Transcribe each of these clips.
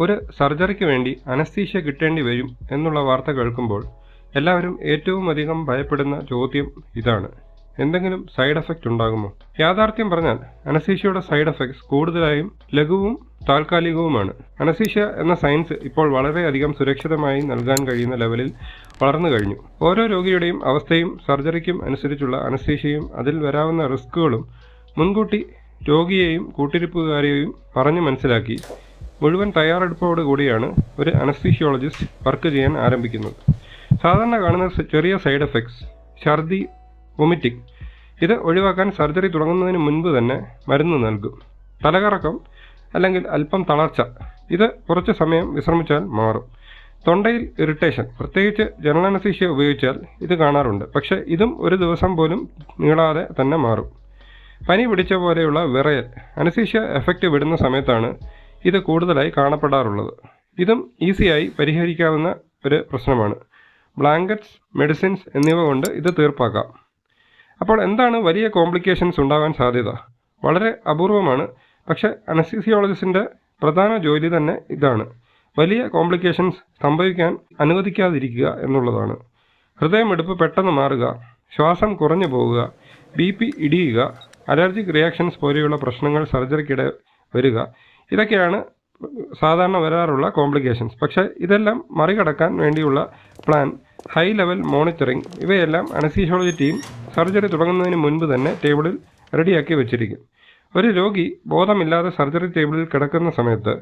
ഒരു സർജറിക്ക് വേണ്ടി അനസ്തീഷ്യ കിട്ടേണ്ടി വരും എന്നുള്ള വാർത്ത കേൾക്കുമ്പോൾ എല്ലാവരും ഏറ്റവും അധികം ഭയപ്പെടുന്ന ചോദ്യം ഇതാണ്. എന്തെങ്കിലും സൈഡ് എഫക്റ്റ് ഉണ്ടാകുമോ? യാഥാർത്ഥ്യം പറഞ്ഞാൽ അനസീഷയുടെ സൈഡ് എഫക്ട്സ് കൂടുതലായും ലഘുവും താൽക്കാലികവുമാണ്. അനസീഷ എന്ന സയൻസ് ഇപ്പോൾ വളരെയധികം സുരക്ഷിതമായി നൽകാൻ കഴിയുന്ന ലെവലിൽ വളർന്നു കഴിഞ്ഞു. ഓരോ രോഗിയുടെയും അവസ്ഥയും സർജറിക്കും അനുസരിച്ചുള്ള അനസീഷയും അതിൽ വരാവുന്ന റിസ്കുകളും മുൻകൂട്ടി രോഗിയെയും കൂട്ടിരിപ്പുകാരെയും പറഞ്ഞു മനസ്സിലാക്കി മുഴുവൻ തയ്യാറെടുപ്പോടു കൂടിയാണ് ഒരു അനസ്തീഷ്യോളജിസ്റ്റ് വർക്ക് ചെയ്യാൻ ആരംഭിക്കുന്നത്. സാധാരണ കാണുന്ന ചെറിയ സൈഡ് എഫക്ട്സ് ഛർദി വൊമിറ്റിംഗ് ഇത് ഒഴിവാക്കാൻ സർജറി തുടങ്ങുന്നതിന് മുൻപ് തന്നെ മരുന്ന് നൽകും. തലകറക്കം അല്ലെങ്കിൽ അല്പം തളർച്ച ഇത് കുറച്ച് സമയം വിശ്രമിച്ചാൽ മാറും. തൊണ്ടയിൽ ഇറിറ്റേഷൻ പ്രത്യേകിച്ച് ജനറൽ ഉപയോഗിച്ചാൽ ഇത് കാണാറുണ്ട് പക്ഷേ ഇതും ഒരു ദിവസം പോലും നീളാതെ തന്നെ മാറും. പനി പിടിച്ച പോലെയുള്ള വിറയൽ അനസ്തീഷ്യ എഫക്റ്റ് വിടുന്ന സമയത്താണ് ഇത് കൂടുതലായി കാണപ്പെടാറുള്ളത്. ഇതും ഈസിയായി പരിഹരിക്കാവുന്ന ഒരു പ്രശ്നമാണ്. ബ്ലാങ്കറ്റ്സ് മെഡിസിൻസ് എന്നിവ കൊണ്ട് ഇത് തീർപ്പാക്കാം. അപ്പോൾ എന്താണ് വലിയ കോംപ്ലിക്കേഷൻസ് ഉണ്ടാകാൻ സാധ്യത? വളരെ അപൂർവമാണ്. പക്ഷേ അനസ്തീസിയോളജിസ്റ്റിന്റെ പ്രധാന ജോലി തന്നെ ഇതാണ്. വലിയ കോംപ്ലിക്കേഷൻസ് സംഭവിക്കാൻ അനുവദിക്കാതിരിക്കുക എന്നുള്ളതാണ്. ഹൃദയമെടുപ്പ് പെട്ടെന്ന് മാറുക ശ്വാസം കുറഞ്ഞു പോവുക ബി പി ഇടിയുക അലർജിക് റിയാക്ഷൻസ് പോലെയുള്ള പ്രശ്നങ്ങൾ സർജറിക്കിടെ വരിക ഇതൊക്കെയാണ് സാധാരണ വരാറുള്ള കോംപ്ലിക്കേഷൻസ് പക്ഷേ ഇതെല്ലാം മറികടക്കാൻ വേണ്ടിയുള്ള പ്ലാൻ ഹൈ ലെവൽ മോണിറ്ററിംഗ് ഇവയെല്ലാം അനസ്തീഷ്യോളജി ടീം സർജറി തുടങ്ങുന്നതിന് മുൻപ് തന്നെ ടേബിളിൽ റെഡിയാക്കി വെച്ചിരിക്കും. ഒരു രോഗി ബോധമില്ലാതെ സർജറി ടേബിളിൽ കിടക്കുന്ന സമയത്ത്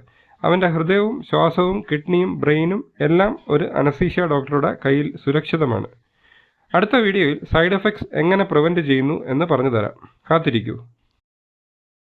അവന്റെ ഹൃദയവും ശ്വാസവും കിഡ്നിയും ബ്രെയിനും എല്ലാം ഒരു അനസ്തീഷ്യ ഡോക്ടറുടെ കയ്യിൽ സുരക്ഷിതമാണ്. അടുത്ത വീഡിയോയിൽ സൈഡ് എഫക്ട്സ് എങ്ങനെ പ്രിവെന്റ് ചെയ്യുന്നു എന്ന് പറഞ്ഞു തരാം കാത്തിരിക്കൂ.